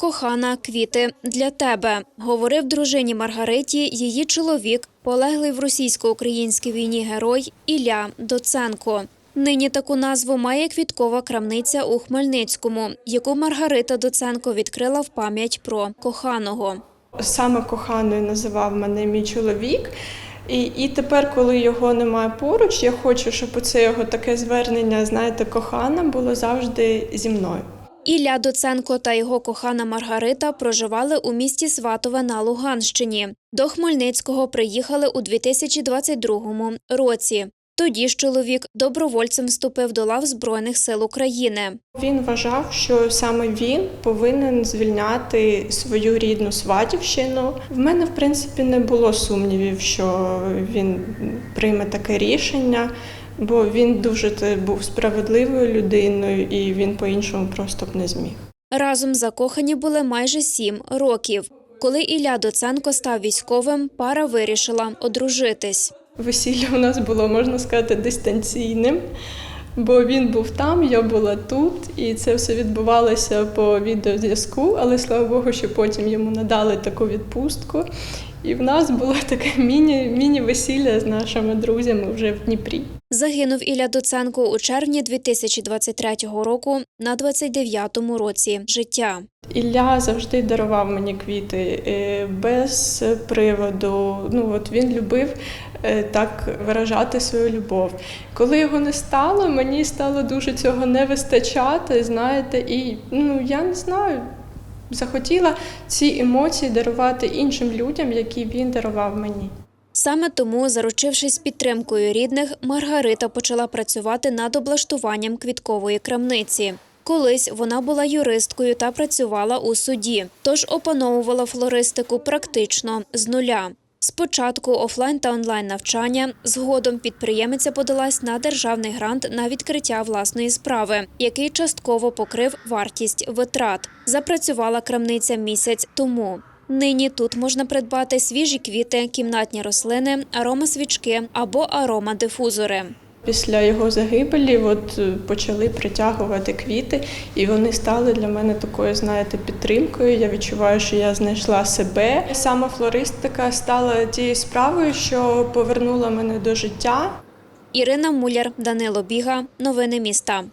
Кохана, квіти для тебе, говорив дружині Маргариті її чоловік, полеглий в російсько-українській війні герой Ілля Доценко. Нині таку назву має квіткова крамниця у Хмельницькому, яку Маргарита Доценко відкрила в пам'ять про коханого. Саме коханою називав мене мій чоловік. І, і тепер, коли його немає поруч, я хочу, щоб оце його таке звернення, знаєте, кохана було завжди зі мною. Ілля Доценко та його кохана Маргарита проживали у місті Сватове на Луганщині. До Хмельницького приїхали у 2022 році. Тоді ж чоловік добровольцем вступив до лав Збройних сил України. Він вважав, що саме він повинен звільняти свою рідну сватівщину. В мене, в принципі, не було сумнівів, що він прийме таке рішення, бо він дуже був справедливою людиною, і він по-іншому просто б не зміг. Разом закохані були майже сім років. Коли Ілля Доценко став військовим, пара вирішила одружитись. Весілля у нас було, можна сказати, дистанційним, бо він був там, я була тут, і це все відбувалося по відеозв'язку, але слава Богу, що потім йому надали таку відпустку. І в нас було таке міні, міні-весілля з нашими друзями вже в Дніпрі. Загинув Ілля Доценко у червні 2023 року на 29-му році життя. Ілля завжди дарував мені квіти е, без приводу. Ну от він любив е, так виражати свою любов. Коли його не стало, мені стало дуже цього не вистачати. Знаєте, і ну я не знаю. Захотіла ці емоції дарувати іншим людям, які він дарував мені. Саме тому, заручившись підтримкою рідних, Маргарита почала працювати над облаштуванням квіткової крамниці. Колись вона була юристкою та працювала у суді, тож опановувала флористику практично з нуля. Спочатку офлайн та онлайн навчання, згодом підприємиця подалась на державний грант на відкриття власної справи, який частково покрив вартість витрат. Запрацювала крамниця місяць тому. Нині тут можна придбати свіжі квіти, кімнатні рослини, аромасвічки або аромадифузори. Після його загибелі от е, почали притягувати квіти, і вони стали для мене такою, знаєте, підтримкою. Я відчуваю, що я знайшла себе. Саме флористика стала тією справою, що повернула мене до життя. Ірина Муляр, Данило Біга. Новини міста.